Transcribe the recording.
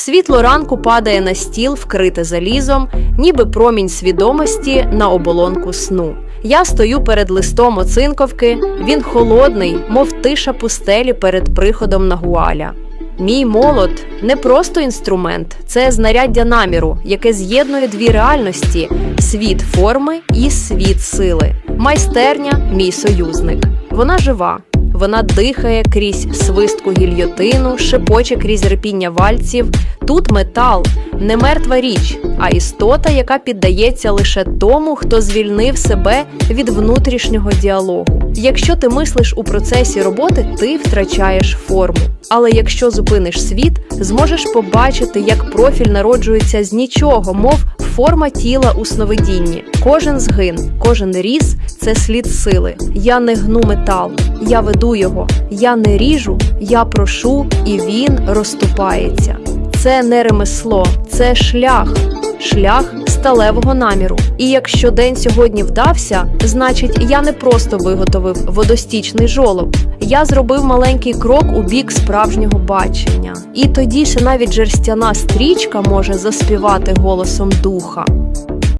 Світло ранку падає на стіл, вкрите залізом, ніби промінь свідомості на оболонку сну. Я стою перед листом оцинковки, він холодний, мов тиша пустелі перед приходом на гуаля. Мій молот не просто інструмент, це знаряддя наміру, яке з'єднує дві реальності: світ форми і світ сили. Майстерня мій союзник. Вона жива. Вона дихає крізь свистку гільйотину, шепоче крізь репіння вальців. Тут метал не мертва річ, а істота, яка піддається лише тому, хто звільнив себе від внутрішнього діалогу. Якщо ти мислиш у процесі роботи, ти втрачаєш форму. Але якщо зупиниш світ, зможеш побачити, як профіль народжується з нічого, мов форма тіла у сновидінні. Кожен згин, кожен різ це слід сили. Я не гну метал, я веду його, я не ріжу, я прошу, і він розступається. Це не ремесло, це шлях, шлях сталевого наміру. І якщо день сьогодні вдався, значить я не просто виготовив водостічний жолоб. Я зробив маленький крок у бік справжнього бачення. І тоді ще навіть жерстяна стрічка може заспівати голосом духа.